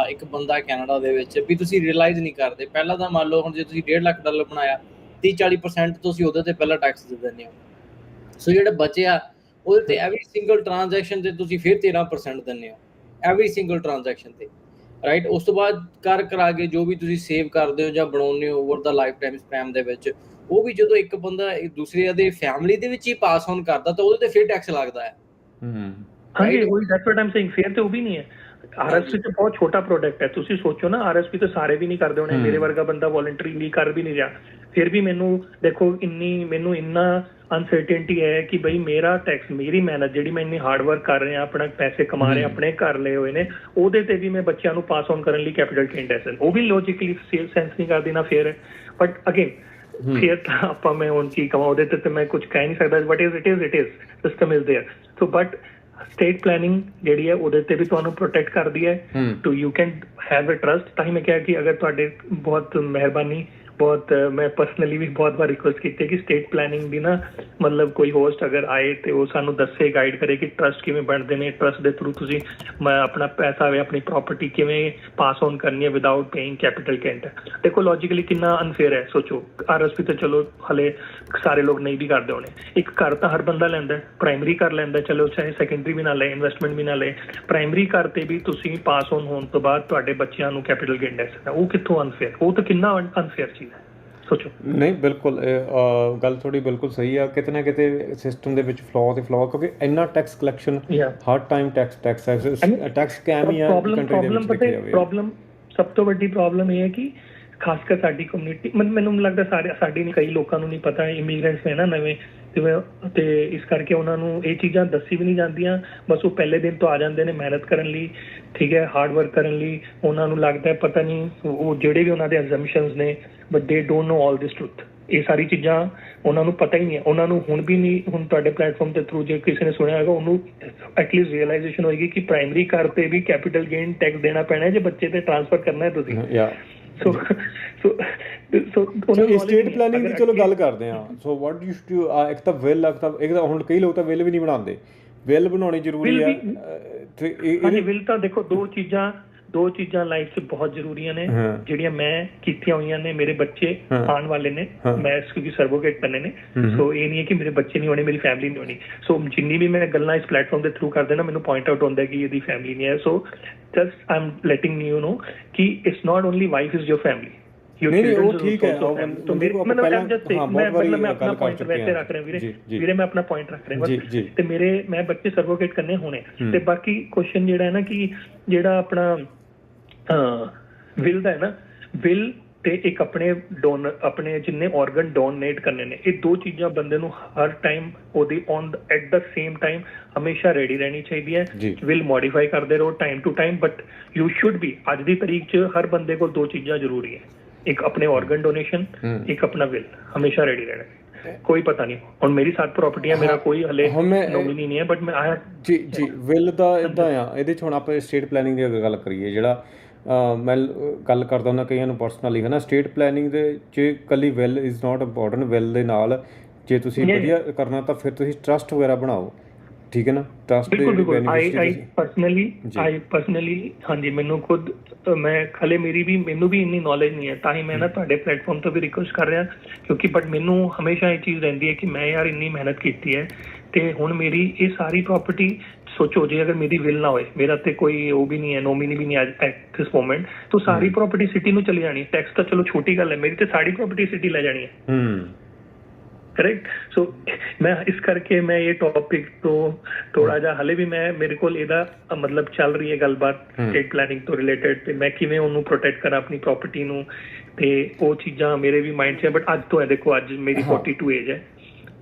ਇੱਕ ਬੰਦਾ ਕੈਨੇਡਾ ਦੇ ਵਿੱਚ ਵੀ ਤੁਸੀਂ ਰਿਅਲਾਈਜ਼ ਨਹੀਂ ਕਰਦੇ। ਪਹਿਲਾਂ ਤਾਂ ਮੰਨ ਲਓ ਹੁਣ ਜੇ ਤੁਸੀਂ 1.5 ਲੱਖ ਡਾਲਰ ਬਣਾਇਆ 30 40% ਤੁਸੀਂ ਉਹਦੇ ਤੇ ਪਹਿਲਾਂ ਟੈਕਸ ਦੇ ਦਿੰਦੇ ਹੋ। ਸੋ ਜਿਹੜਾ ਬਚਿਆ ਉਹਦੇ ਤੇ ਐਵਰੀ ਸਿੰਗਲ ਟ੍ਰਾਂਜੈਕਸ਼ਨ ਤੇ ਤੁਸੀਂ ਫਿਰ 13% ਦਿੰਦੇ ਹੋ ਐਵਰੀ ਸਿੰਗਲ ਟ੍ਰਾਂਜੈਕਸ਼ਨ ਤੇ। ਰਾਈਟ ਉਸ ਤੋਂ ਬਾਅਦ ਕਰ ਕਰਾ ਕੇ ਜੋ ਵੀ ਤੁਸੀਂ ਸੇਵ ਕਰਦੇ ਹੋ ਜਾਂ ਬਣਾਉਂਦੇ ਹੋ over the life time span ਦੇ ਵਿੱਚ ਉਹ ਵੀ ਜਦੋਂ ਇੱਕ ਬੰਦਾ ਇੱਕ ਦੂਸਰੇ ਦੇ ਫੈਮਿਲੀ ਦੇ ਵਿੱਚ ਹੀ ਪਾਸ ਔਨ ਕਰਦਾ ਤਾਂ ਉਹਦੇ ਤੇ ਫਿਰ ਟੈਕਸ ਲੱਗਦਾ ਹੈ। ਹੂੰ। ਹਾਂਜੀ? ਉਹੀ that's what I'm saying fair ਤੇ ਉਹ ਵੀ ਨਹੀਂ ਹੈ। ਆਰਐਸਪੀ ਤੇ ਬਹੁਤ ਛੋਟਾ ਪ੍ਰੋਡਕਟ ਹੈ ਤੁਸੀਂ ਸੋਚੋ ਨਾ ਆਰਐਸਪੀ ਤੇ ਸਾਰੇ ਵੀ ਨਹੀਂ ਕਰਦੇ ਹੋਣੇ ਹਮ। ਮੇਰੇ ਵਰਗਾ ਬੰਦਾ ਵੋਲੰਟਰੀਲੀ ਕਰ ਵੀ ਨਹੀਂ ਰਿਹਾ ਫਿਰ ਵੀ ਮੈਨੂੰ ਦੇਖੋ ਇੰਨੀ ਮੈਨੂੰ ਇੰਨਾ ਅਨਸਰਟੇਨਟੀ ਹੈ ਕਿ ਬਈ ਮੇਰਾ ਟੈਕਸ ਮੇਰੀ ਮਿਹਨਤ ਜਿਹੜੀ ਮੈਂ ਇੰਨੀ ਹਾਰਡ ਵਰਕ ਕਰ ਰਿਹਾ ਆਪਣਾ ਪੈਸੇ ਕਮਾ ਰਿਹਾ ਹਮ। ਆਪਣੇ ਘਰ ਲਏ ਹੋਏ ਨੇ ਉਹਦੇ ਤੇ ਵੀ ਮੈਂ ਬੱਚਿਆਂ ਨੂੰ ਪਾਸ ਔਨ ਕਰਨ ਲਈ ਕੈਪੀਟਲ ਗੇਨ ਟੈਕਸ ਉਹ ਵੀ ਲੌਜੀਕਲੀ ਸੈਂਸ ਨਹੀਂ ਕਰਦੀ ਨਾ ਫੇਅਰ ਹੈ ਬਟ ਅਗੇਨ ਹੂੰ। ਫਿਰ ਤਾਂ ਆਪਾਂ ਮੈਂ ਹੁਣ ਕੀ ਕਮਾਂ ਉਹਦੇ ਤੇ ਤੇ ਮੈਂ ਕੁਝ ਕਹਿ ਨਹੀਂ ਸਕਦਾ but is it is it is system is there so but state planning ਜਿਹੜੀ ਹੈ ਉਹਦੇ ਤੇ ਵੀ ਤੁਹਾਨੂੰ ਪ੍ਰੋਟੈਕਟ ਕਰਦੀ ਹੈ to you can have a trust ਤਾਂ ਹੀ ਮੈਂ ਕਿਹਾ ਕਿ ਅਗਰ ਤੁਹਾਡੇ ਬਹੁਤ ਮਿਹਰਬਾਨੀ ਬਹੁਤ ਮੈਂ ਪਰਸਨਲੀ ਵੀ ਬਹੁਤ ਵਾਰ ਰਿਕੁਐਸਟ ਕੀਤੀ ਕਿ ਸਟੇਟ ਪਲੈਨਿੰਗ ਦੀ ਨਾ ਮਤਲਬ ਕੋਈ ਹੋਸਟ ਅਗਰ ਆਏ ਤੇ ਉਹ ਸਾਨੂੰ ਦੱਸੇ ਗਾਈਡ ਕਰੇ ਕਿ ਟਰਸਟ ਕਿਵੇਂ ਬਣਦੇ ਨੇ ਟਰਸਟ ਦੇ ਥਰੂ ਤੁਸੀਂ ਆਪਣਾ ਪੈਸਾ ਵੇ ਆਪਣੀ ਪ੍ਰਾਪਰਟੀ ਕਿਵੇਂ ਪਾਸ ਔਨ ਕਰਨੀ ਹੈ ਵਿਦਆਊਟ ਪੇਇੰਗ ਕੈਪੀਟਲ ਗੇਨ ਦੇਖੋ ਲੌਜੀਕਲੀ ਕਿੰਨਾ ਅਨਫੇਅਰ ਹੈ ਸੋਚੋ ਆਰਐਸਪੀ ਤੇ ਚਲੋ ਹਲੇ ਸਾਰੇ ਲੋਕ ਨਹੀਂ ਵੀ ਕਰਦੇ ਹੋਣੇ ਇੱਕ ਘਰ ਤਾਂ ਹਰ ਬੰਦਾ ਲੈਂਦਾ ਪ੍ਰਾਇਮਰੀ ਕਰ ਲੈਂਦਾ ਚਲੋ ਚਾਹੇ ਸੈਕੰਡਰੀ ਵੀ ਨਾ ਲਏ ਇਨਵੈਸਟਮੈਂਟ ਵੀ ਨਾ ਲਏ ਪ੍ਰਾਇਮਰੀ ਘਰ ਤੇ ਵੀ ਤੁਸੀਂ ਪਾਸ ਔਨ ਹੋਣ ਤੋਂ ਬਾਅਦ ਤੁਹਾਡੇ ਬੱਚਿਆਂ ਨੂੰ ਕੈਪੀਟਲ ਗੇਂਟ ਟੈਕਸ ਹੈ ਉਹ ਕਿੱਥੋਂ ਅਨਫੇਅਰ ਉਹ ਤਾਂ ਕਿੰਨਾ ਅਨਫੇਅਰ ਚੀਜ਼ ਸੋਚੋ। ਨਹੀਂ ਬਿਲਕੁਲ ਗੱਲ ਤੁਹਾਡੀ ਬਿਲਕੁਲ ਸਹੀ ਆ। ਕਿਤੇ ਨਾ ਕਿਤੇ ਸਿਸਟਮ ਦੇ ਵਿੱਚ ਫਲੋ ਤੇ ਫਲੋ ਕਿਉਂਕਿ ਇੰਨਾ ਟੈਕਸ ਕਲੈਕਸ਼ਨ. ਹਰ time tax tax tax scam ਹੀ ਆ ਪ੍ਰੋਬਲਮ ਕੰਟਰੀ ਦੇ ਪ੍ਰੋਬਲਮ ਵਿੱਚ ਪ੍ਰੋਬਲਮ ਸਭ ਤੋਂ ਵੱਡੀ ਪ੍ਰੋਬਲਮ ਇਹ ਹੈ ਕਿ ਖਾਸ ਕਰ ਸਾਡੀ ਕਮਿਊਨਿਟੀ ਮੈਨੂੰ ਲੱਗਦਾ ਸਾਰੇ ਸਾਡੀ ਨਹੀਂ ਕਈ ਲੋਕਾਂ ਨੂੰ ਨਹੀਂ ਪਤਾ ਇਮੀਗ੍ਰੈਂਟਸ ਨੇ ਨਾ ਨਵੇਂ ਤੇ ਇਸ ਕਰਕੇ ਉਹਨਾਂ ਨੂੰ ਇਹ ਚੀਜ਼ਾਂ ਦੱਸੀ ਵੀ ਨਹੀਂ ਜਾਂਦੀਆਂ। ਬਸ ਉਹ ਪਹਿਲੇ ਦਿਨ ਤੋਂ ਆ ਜਾਂਦੇ ਨੇ ਮਿਹਨਤ ਕਰਨ ਲਈ ਠੀਕ ਹੈ ਹਾਰਡ ਵਰਕ ਕਰਨ ਲਈ। ਉਹਨਾਂ ਨੂੰ ਲੱਗਦਾ ਹੈ ਪਤਾ ਨਹੀਂ ਉਹ ਜਿਹੜੇ ਵੀ ਉਹਨਾਂ ਦੇ ਅਸੰਪਸ਼ਨਸ ਨੇ but they don't know all this truth ਇਹ ਸਾਰੀ ਚੀਜ਼ਾਂ ਉਹਨਾਂ ਨੂੰ ਪਤਾ ਹੀ ਨਹੀਂ ਹੈ। ਉਹਨਾਂ ਨੂੰ ਹੁਣ ਵੀ ਨਹੀਂ ਹੁਣ ਤੁਹਾਡੇ ਪਲੇਟਫਾਰਮ ਦੇ ਥਰੂ ਜੇ ਕਿਸੇ ਨੇ ਸੁਣਿਆ ਹੋਗਾ ਉਹਨੂੰ ਐਟਲੀਸਟ ਰੀਅਲਾਈਜੇਸ਼ਨ ਹੋਏਗੀ ਕਿ ਪ੍ਰਾਇਮਰੀ ਕਰ ਤੇ ਵੀ ਕੈਪੀਟਲ ਗੇਨ ਟੈਕਸ ਦੇਣਾ ਪੈਣਾ ਹੈ ਜੇ ਬੱਚੇ ਤੇ ਟ੍ਰਾਂਸਫਰ ਕਰਨਾ ਹੈ ਤੁਸੀਂ। ਯਾ ਸੋ ਸੋ ਸੋ ਸਟੇਟ ਪਲੈਨਿੰਗ ਦੀ ਚਲੋ ਗੱਲ ਕਰਦੇ ਆ ਸੋ ਵਾਟ ਯੂ ਸ਼ੁਡ ਇੱਕ ਤਾਂ ਵਿਲ ਇੱਕ ਤਾਂ ਇੱਕ ਤਾਂ ਹੁਣ ਕਈ ਲੋਕ ਤਾਂ ਵਿਲ ਵੀ ਨਹੀਂ ਬਣਾਉਂਦੇ। ਵਿਲ ਬਣਾਉਣੀ ਜ਼ਰੂਰੀ ਅ, ਤੇ ਇਹ- ਵਿਲ ਤਾਂ ਦੇਖੋ ਦੋ ਚੀਜ਼ਾਂ ਦੋ ਚੀਜ਼ਾਂ ਲਾਈਫ 'ਚ ਬਹੁਤ ਜ਼ਰੂਰੀਆਂ ਨੇ। ਹਾਂ। ਜਿਹੜੀਆਂ ਮੈਂ ਕੀਤੀਆਂ ਹੋਈਆਂ ਨੇ ਮੇਰੇ ਬੱਚੇ ਹਾਂ। ਆਉਣ ਵਾਲੇ ਨੇ। ਹਾਂ। ਮੈਂ ਕਿਉਂਕਿ ਸਰਵੋਗੇਟ ਕਰਨੇ ਨੇ। ਸੋ ਇਹ ਨਹੀਂ ਹੈ ਕਿ ਮੇਰੇ ਬੱਚੇ ਨਹੀਂ ਹੋਣੇ ਮੇਰੀ ਫੈਮਿਲੀ ਨਹੀਂ ਹੋਣੀ। ਸੋ ਜਿੰਨੀ ਵੀ ਮੈਂ ਗੱਲਾਂ ਇਸ ਪਲੇਟਫਾਰਮ ਦੇ ਥਰੂ ਕਰਦੇ ਨਾ ਮੈਨੂੰ ਪੁਆਇੰਟ ਆਊਟ ਹੁੰਦਾ ਕਿ ਇਹਦੀ ਫੈਮਿਲੀ ਨਹੀਂ ਹੈ। So just I am letting you know ਕਿ it's not only wife is your family ਨਹੀਂ, ਨਹੀਂ, ਉਹ ਠੀਕ ਹੈ, ਉਹ तो ਮਨ- ਮੇਰੇ ਆਪਾਂ ਮੈਨੂੰ ਪਹਿਲਾਂ- I'm just saying, ਹਾਂ, ਮੈਂ ਬਹੁਤ ਵਾਰੀ ਮਤਲਬ ਮੈਂ ਗੱਲ ਆਪਣਾ ਕਰ ਪੁਆਇੰਟ ਚੁੱਕੇ ਵੈਸੇ ਹਾਂ। ਰੱਖ ਰਿਹਾ ਵੀਰੇ ਮੈਂ ਆਪਣਾ ਪੁਆਇੰਟ ਰੱਖ ਰਿਹਾ ਜੀ, ਬਸ ਜੀ। ਤੇ ਮੇਰੇ ਮੈਂ ਬੱਚੇ ਸਰਵੋਗੇਟ ਕਰਨੇ ਹੋਣੇ। ਤੇ ਬਾਕੀ ਕੁਐਸਚਨ ਜਿਹੜਾ ਹੈ ਨਾ ਕਿ ਜਿਹੜਾ ਆਪਣਾ ਵਿਲ ਦਾ ਹੈ ਨਾ ਵਿਲ ਤੇ ਇੱਕ ਆਪਣੇ ਡੋਨ ਆਪਣੇ ਜਿੰਨੇ ਆਰਗਨ ਡੋਨੇਟ ਕਰਨੇ ਨੇ ਇਹ ਦੋ ਚੀਜ਼ਾਂ ਬੰਦੇ ਨੂੰ ਹਰ ਟਾਈਮ ਉਹਦੀ on at the same time ਹਮੇਸ਼ਾ ਰੈਡੀ ਰਹਿਣੀ ਚਾਹੀਦੀ ਹੈ ਜੀ। ਵਿਲ ਮੋਡੀਫਾਈ ਕਰਦੇ ਰਹੋ time to time but you should be ਅੱਜ ਦੀ ਤਾਰੀਖ 'ਚ ਹਰ ਬੰਦੇ ਕੋਲ ਦੋ ਚੀਜ਼ਾਂ ਜ਼ਰੂਰੀ ਹੈ ਇੱਕ ਆਪਣੇ ਆਰਗਨ ਡੋਨੇਸ਼ਨ ਹਮ। ਇੱਕ ਆਪਣਾ ਵਿਲ ਹਮੇਸ਼ਾ ਰੈਡੀ ਰਹਿਣਾ। ਕੋਈ ਪਤਾ ਨਹੀਂ। ਹੁਣ ਮੇਰੀ ਸੱਤ ਪ੍ਰਾਪਰਟੀਆਂ ਮੇਰਾ ਹਾਂ, ਕੋਈ ਹਲੇ ਨੋਮਿਨੀ ਨਹੀਂ ਹੈ ਬਟ ਮੈਂ ਆਇਆ ਜੀ ਜੀ ਵਿਲ ਦਾ ਇਦਾਂ ਆ ਇਹਦੇ ਚ ਹੁਣ ਆਪਾਂ ਸਟੇਟ ਪਲੈਨਿੰਗ ਦੀ ਗੱਲ ਕਰੀਏ ਜਿਹੜਾ ਮੈਂ ਗੱਲ ਕਰਦਾ ਹੁੰਦਾ ਕਈਆਂ ਨੂੰ ਪਰਸਨਲੀ ਹੈ ਨਾ ਸਟੇਟ ਪਲੈਨਿੰਗ ਦੇ ਚ ਕੱਲੀ will is not important will ਦੇ ਨਾਲ ਜੇ ਤੁਸੀਂ ਵਧੀਆ ਕਰਨਾ ਤਾਂ ਫਿਰ ਤੁਸੀਂ ਟਰਸਟ ਵਗੈਰਾ ਬਣਾਓ। ਠੀਕ ਹੈ ਨਾ? ਟਰਸਟ ਦੇ ਬਿਲਕੁਲ ਆਈ ਆਈ ਪਰਸਨਲੀ। ਆਈ ਪਰਸਨਲੀ ਹਾਂਜੀ ਮੈਨੂੰ ਖੁਦ ਮੈਂ ਖਲੇ ਮੇਰੀ ਵੀ ਮੈਨੂੰ ਵੀ ਇੰਨੀ ਨੌਲੇਜ ਨਹੀਂ ਹੈ ਤਾਂ ਹੀ ਮੈਂ ਨਾ ਤੁਹਾਡੇ ਪਲੇਟਫਾਰਮ ਤੋਂ ਵੀ ਰਿਕੁਐਸਟ ਕਰ ਰਿਹਾ ਕਿਉਂਕਿ ਬਟ ਮੈਨੂੰ ਹਮੇਸ਼ਾ ਇਹ ਚੀਜ਼ ਰਹਿੰਦੀ ਹੈ ਕਿ ਮੈਂ ਯਾਰ ਇੰਨੀ ਮਿਹਨਤ ਕੀਤੀ ਹੈ ਤੇ ਹੁਣ ਮੇਰੀ ਇਹ ਸਾਰੀ ਪ੍ਰਾਪਰਟੀ ਸੋਚੋ ਜੇ ਅਗਰ ਮੇਰੀ ਵਿਲ ਨਾ ਹੋਏ ਮੇਰਾ ਤੇ ਕੋਈ ਉਹ ਵੀ ਨਹੀਂ ਹੈ ਨੋਮਿਨੀ ਵੀ ਨਹੀਂ ਅੱਜ ਐਟ ਦਿਸ ਮੋਮੈਂਟ ਤਾਂ ਸਾਰੀ ਪ੍ਰਾਪਰਟੀ ਸਿਟੀ ਨੂੰ ਚਲੀ ਜਾਣੀ ਟੈਕਸ ਤਾਂ ਚਲੋ ਛੋਟੀ ਗੱਲ ਹੈ ਮੇਰੀ ਤੇ ਸਾਰੀ ਪ੍ਰਾਪਰਟੀ ਸਿਟੀ ਲੈ ਜਾਣੀ ਹੈ। ਹੂੰ। ਕਰੈਕਟ ਸੋ ਮੈਂ ਇਸ ਕਰਕੇ ਮੈਂ ਇਹ ਟੌਪਿਕ ਤੋਂ ਥੋੜਾ ਜਿਹਾ ਹਲੇ ਵੀ ਮੈਂ ਮੇਰੇ ਕੋਲ ਇਹਦਾ ਮਤਲਬ ਚੱਲ ਰਹੀ ਹੈ ਗੱਲਬਾਤ। ਸਟੇਟ ਪਲੈਨਿੰਗ ਤੋਂ ਰਿਲੇਟਡ ਤੇ ਮੈਂ ਕਿਵੇਂ ਉਹਨੂੰ ਪ੍ਰੋਟੈਕਟ ਕਰਾਂ ਆਪਣੀ ਪ੍ਰਾਪਰਟੀ ਨੂੰ ਤੇ ਉਹ ਚੀਜ਼ਾਂ ਮੇਰੇ ਵੀ ਮਾਈਂਡ 'ਚ ਹੈ ਬਟ ਅੱਜ ਤੋਂ ਹੈ ਦੇਖੋ ਅੱਜ ਮੇਰੀ ਹਾਂ। 42 ਏਜ ਹੈ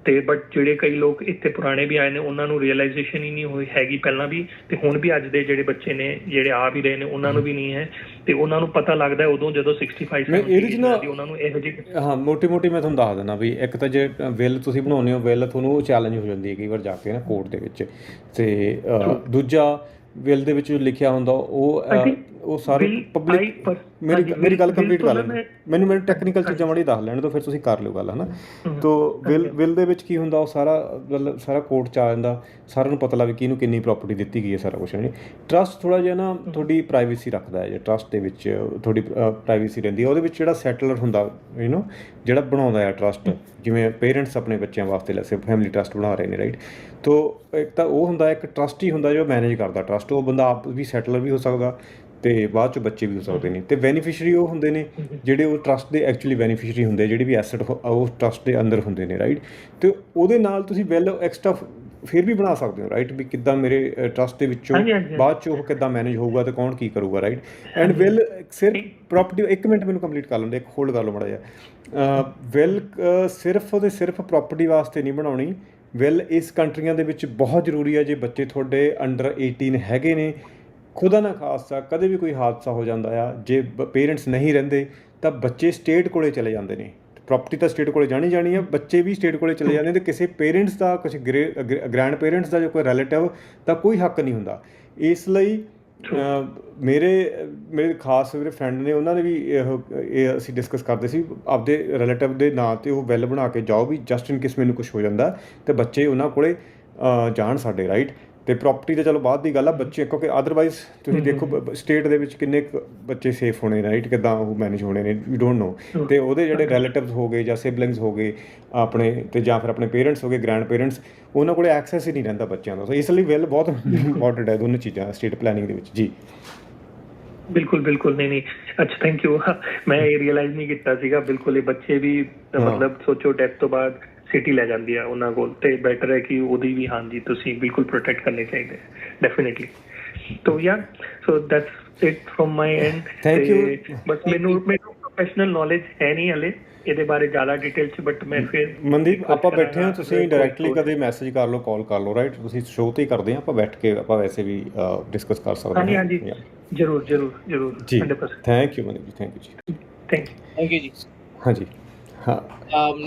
ਤੇ ਬਟ ਜਿਹੜੇ ਕਈ ਲੋਕ ਇੱਥੇ ਪੁਰਾਣੇ ਵੀ ਆਏ ਨੇ ਉਹਨਾਂ ਨੂੰ ਰਿਅਲਾਈਜੇਸ਼ਨ ਹੀ ਨਹੀਂ ਹੋਈ ਹੈਗੀ ਪਹਿਲਾਂ ਵੀ ਤੇ ਹੁਣ ਵੀ ਅੱਜ ਦੇ ਜਿਹੜੇ ਬੱਚੇ ਨੇ ਜਿਹੜੇ ਆ ਵੀ ਰਹੇ ਨੇ ਉਹਨਾਂ ਨੂੰ ਵੀ ਨਹੀਂ ਹੈ ਤੇ ਉਹਨਾਂ ਨੂੰ ਪਤਾ ਲੱਗਦਾ ਉਦੋਂ ਜਦੋਂ 65 ਮੈਂ ਇਹਦੇ 'ਚ 70 ਨਾ- ਦੀ ਉਹਨਾਂ ਨੂੰ ਇਹੋ ਜਿਹੀ ਹਾਂ ਮੋਟੀ ਮੋਟੀ ਮੈਂ ਤੁਹਾਨੂੰ ਦੱਸ ਦਿੰਦਾ ਵੀ ਇੱਕ ਤਾਂ ਜੇ ਵਿਲ ਤੁਸੀਂ ਬਣਾਉਂਦੇ ਹੋ ਵਿਲ ਤੁਹਾਨੂੰ ਉਹ ਚੈਲੰਜ ਹੋ ਜਾਂਦੀ ਹੈ ਕਈ ਵਾਰ ਜਾ ਕੇ ਨਾ ਕੋਰਟ ਦੇ ਵਿੱਚ ਤੇ ਦੂਜਾ ਵਿਲ ਦੇ ਵਿੱਚ ਜੋ ਲਿਖਿਆ ਹੁੰਦਾ ਉਹ ਉਹ ਸਾਰੇ ਪਬਲਿਕ ਮੇਰੀ ਮੇਰੀ ਗੱਲ ਕੰਪਲੀਟ ਕਰ ਲੈਣ ਮੈਨੂੰ ਮੈਨੂੰ ਟੈਕਨੀਕਲ ਚੀਜ਼ਾਂ ਮਾੜੀ ਦੱਸ ਲੈਣ ਤੋਂ ਫਿਰ ਤੁਸੀਂ ਕਰ ਲਿਓ ਗੱਲ ਹਨਾ? ਤੋ ਵਿਲ ਵਿਲ ਦੇ ਵਿੱਚ ਕੀ ਹੁੰਦਾ ਉਹ ਸਾਰਾ ਮਤਲਬ ਸਾਰਾ ਕੋਰਟ ਚ ਆ ਜਾਂਦਾ ਸਾਰਿਆਂ ਨੂੰ ਪਤਾ ਲੱਗ ਕਿਹਨੂੰ ਕਿੰਨੀ ਪ੍ਰਾਪਰਟੀ ਦਿੱਤੀ ਗਈ ਹੈ ਸਾਰਾ ਕੁਝ ਨਹੀਂ ਟਰਸਟ ਥੋੜਾ ਜਿਹਾ ਨਾ ਤੁਹਾਡੀ ਪ੍ਰਾਈਵੇਸੀ ਰੱਖਦਾ ਹੈ ਜੇ ਟਰਸਟ ਦੇ ਵਿੱਚ ਤੁਹਾਡੀ ਪ੍ਰਾਈਵੇਸੀ ਰਹਿੰਦੀ ਹੈ ਉਹਦੇ ਵਿੱਚ ਜਿਹੜਾ ਸੈਟਲਰ ਹੁੰਦਾ ਯੂ نو ਜਿਹੜਾ ਬਣਾਉਂਦਾ ਹੈ ਟਰਸਟ ਜਿਵੇਂ ਪੇਰੈਂਟਸ ਆਪਣੇ ਬੱਚਿਆਂ ਵਾਸਤੇ ਲੈਸੇ ਫੈਮਿਲੀ ਟਰਸਟ ਬਣਾ ਰਹੇ ਨੇ ਰਾਈਟ ਤੋ ਇੱਕ ਤਾਂ ਉਹ ਹੁੰਦਾ ਇੱਕ ਟਰਸਟੀ ਹੁੰਦਾ ਜੋ ਮੈਨੇਜ ਕਰਦਾ ਟਰਸਟ ਉਹ ਬੰਦਾ ਆਪ ਵੀ ਸੈਟਲਰ ਵੀ ਹੋ ਸਕਦਾ ਤੇ ਬਾਅਦ ਚ ਬੱਚੇ ਵੀ ਹੋ ਸਕਦੇ ਨੇ। ਤੇ ਬੈਨੀਫੀਸ਼ੀਅਰੀ ਉਹ ਹੁੰਦੇ ਨੇ ਜਿਹੜੇ ਉਹ ਟਰਸਟ ਦੇ ਐਕਚੁਅਲੀ ਬੈਨੀਫੀਸ਼ੀਅਰੀ ਹੁੰਦੇ ਜਿਹੜੇ ਵੀ ਐਸੈਟ ਉਹ ਟਰਸਟ ਦੇ ਅੰਦਰ ਹੁੰਦੇ ਨੇ ਰਾਈਟ ਤੇ ਉਹਦੇ ਨਾਲ ਤੁਸੀਂ ਵੈਲ ਐਕਸਟਰਾ ਫਿਰ ਵੀ ਬਣਾ ਸਕਦੇ ਹੋ ਰਾਈਟ ਵੀ ਕਿੱਦਾਂ ਮੇਰੇ ਟਰਸਟ ਦੇ ਵਿੱਚੋਂ। ਬਾਅਦ ਚ ਉਹ ਕਿੱਦਾਂ ਮੈਨੇਜ ਹੋਊਗਾ ਤੇ ਕੌਣ ਕੀ ਕਰੂਗਾ ਰਾਈਟ ਐਂਡ ਵੈਲ ਸਿਰਫ ਪ੍ਰਾਪਰਟੀ ਇੱਕ ਮਿੰਟ ਮੈਨੂੰ ਕੰਪਲੀਟ ਕਰ ਲੈਂਦੇ ਇੱਕ ਹੋਲਡ ਕਰ ਲਓ ਮੜਾ ਜਿਹਾ। ਵੈਲ ਸਿਰਫ ਉਹਦੇ ਸਿਰਫ ਪ੍ਰਾਪਰਟੀ ਵਾਸਤੇ ਨਹੀਂ ਬਣਾਉਣੀ। ਵੈਲ ਇਸ ਕੰਟਰੀਆਂ ਦੇ ਵਿੱਚ ਬਹੁਤ ਜ਼ਰੂਰੀ ਹੈ ਜੇ ਬੱਚੇ ਤੁਹਾਡੇ ਅੰਡਰ 18 ਹੈਗੇ ਨੇ ਖੁਦਾ ਨਾ ਖਾਸਾ ਕਦੇ ਵੀ ਕੋਈ ਹਾਦਸਾ ਹੋ ਜਾਂਦਾ ਆ ਜੇ ਪੇਰੈਂਟਸ ਨਹੀਂ ਰਹਿੰਦੇ ਤਾਂ ਬੱਚੇ ਸਟੇਟ ਕੋਲੇ ਚਲੇ ਜਾਂਦੇ ਨੇ। ਪ੍ਰਾਪਰਟੀ ਤਾਂ ਸਟੇਟ ਕੋਲੇ ਜਾਣੀ ਜਾਣੀ ਆ ਬੱਚੇ ਵੀ ਸਟੇਟ ਕੋਲੇ ਚਲੇ ਜਾਂਦੇ ਨੇ ਤੇ ਕਿਸੇ ਪੇਰੈਂਟਸ ਦਾ ਕੁਝ ਗ੍ਰੈਂਡ ਪੇਰੈਂਟਸ ਦਾ ਜੋ ਕੋਈ ਰਿਲੇਟਿਵ ਦਾ ਕੋਈ ਹੱਕ ਨਹੀਂ ਹੁੰਦਾ। ਇਸ ਲਈ ਮੇਰੇ ਮੇਰੇ ਖਾਸ ਮੇਰੇ ਫਰੈਂਡ ਨੇ ਉਹਨਾਂ ਨੇ ਵੀ ਇਹ ਇਹ ਅਸੀਂ ਡਿਸਕਸ ਕਰਦੇ ਸੀ ਆਪਦੇ ਰਿਲੇਟਿਵ ਦੇ ਨਾਂ ਤੇ ਉਹ ਵੈਲ ਬਣਾ ਕੇ ਜਾਓ ਵੀ ਜਸਟ ਇਨ ਕੇਸ ਮੈਨੂੰ ਕੁਝ ਹੋ ਜਾਂਦਾ ਤੇ ਬੱਚੇ ਉਹਨਾਂ ਕੋਲੇ ਜਾਣ ਸਾਡੇ ਰਾਈਟ ਤੇ ਪ੍ਰਾਪਰਟੀ ਤੇ ਚਲੋ ਬਾਅਦ ਦੀ ਗੱਲ ਆ ਬੱਚੇ ਕਿਉਂਕਿ ਅਦਰਵਾਈਜ਼ ਤੁਸੀਂ ਦੇਖੋ ਸਟੇਟ ਦੇ ਵਿੱਚ ਕਿੰਨੇ ਬੱਚੇ ਸੇਫ ਹੋਣੇ ਰਾਈਟ ਕਿਦਾਂ ਉਹ ਮੈਨੇਜ ਹੋਣੇ ਨੇ ਵੀ ਡੋਨਟ ਨੋ ਤੇ ਉਹਦੇ ਜਿਹੜੇ ਰਿਲੇਟਿਵਸ ਹੋ ਗਏ ਜਾਂ ਸਿਬਲਿੰਗਸ ਹੋ ਗਏ ਆਪਣੇ ਤੇ ਜਾਂ ਫਿਰ ਆਪਣੇ ਪੇਰੈਂਟਸ ਹੋ ਗਏ ਗ੍ਰੈਂਡ ਪੇਰੈਂਟਸ ਉਹਨਾਂ ਕੋਲੇ ਐਕਸੈਸ ਹੀ ਨਹੀਂ ਰਹਿੰਦਾ ਬੱਚਿਆਂ ਦਾ। ਸੋ ਇਸ ਲਈ ਵੈਲ ਬਹੁਤ ਇੰਪੋਰਟੈਂਟ ਹੈ ਦੋਨੋਂ ਚੀਜ਼ਾਂ ਸਟੇਟ ਪਲੈਨਿੰਗ ਦੇ ਵਿੱਚ। ਜੀ। ਬਿਲਕੁਲ ਬਿਲਕੁਲ। ਨਹੀਂ ਨਹੀਂ। ਅੱਛਾ ਥੈਂਕ ਯੂ ਮੈਂ ਇਹ ਰਿਅਲਾਈਜ਼ ਨਹੀਂ ਕੀਤਾ ਸੀਗਾ। ਬਿਲਕੁਲ ਇਹ ਬੱਚੇ ਵੀ। ਮਤਲਬ ਸੋਚੋ ਡੈਥ ਤੋਂ ਬਾਅਦ ਸਿਟੀ ਲੈ ਜਾਂਦੀ ਆ ਉਹਨਾਂ ਕੋਲ ਤੇ ਬੈਟਰ ਹੈ ਕਿ ਉਹਦੀ ਵੀ ਹਾਂਜੀ ਤੁਸੀਂ ਬਿਲਕੁਲ ਪ੍ਰੋਟੈਕਟ ਕਰਨੇ ਚਾਹੀਦੇ ਡੈਫੀਨਿਟਲੀ ਤੋ yeah so that's it from my end Thank you. ਬਸ ਮੈਨੂੰ ਮੈਨੂੰ ਪ੍ਰੋਫੈਸ਼ਨਲ ਨੌਲੇਜ ਹੈ ਨਹੀਂ ਹਲੇ ਇਹਦੇ ਬਾਰੇ ਜ਼ਿਆਦਾ ਡਿਟੇਲ ਚ ਬਟ ਮੈਂ ਫਿਰ ਮਨਦੀਪ ਆਪਾਂ। ਬੈਠੇ ਹਾਂ ਤੁਸੀਂ ਡਾਇਰੈਕਟਲੀ ਕਦੇ ਮੈਸੇਜ ਕਰ ਲਓ ਕਾਲ ਕਰ ਲਓ ਰਾਈਟ ਤੁਸੀਂ ਸ਼ੋਅ ਤੇ ਹੀ ਕਰਦੇ ਆ ਆਪਾਂ ਬੈਠ ਕੇ ਆਪਾਂ ਵੈਸੇ ਵੀ ਡਿਸਕਸ ਕਰ ਸਕਦੇ ਹਾਂਜੀ ਹਾਂ। ਹਾਂਜੀ Yeah. ਜਰੂਰ ਜਰੂਰ ਜਰੂਰ ਜੀ। 100% thank you Mandeep ji thank you ਜੀ। ਥੈਂਕ ਯੂ ਥੈਂਕ ਯੂ ਜੀ। ਹਾਂਜੀ ਹਾਂ। Um,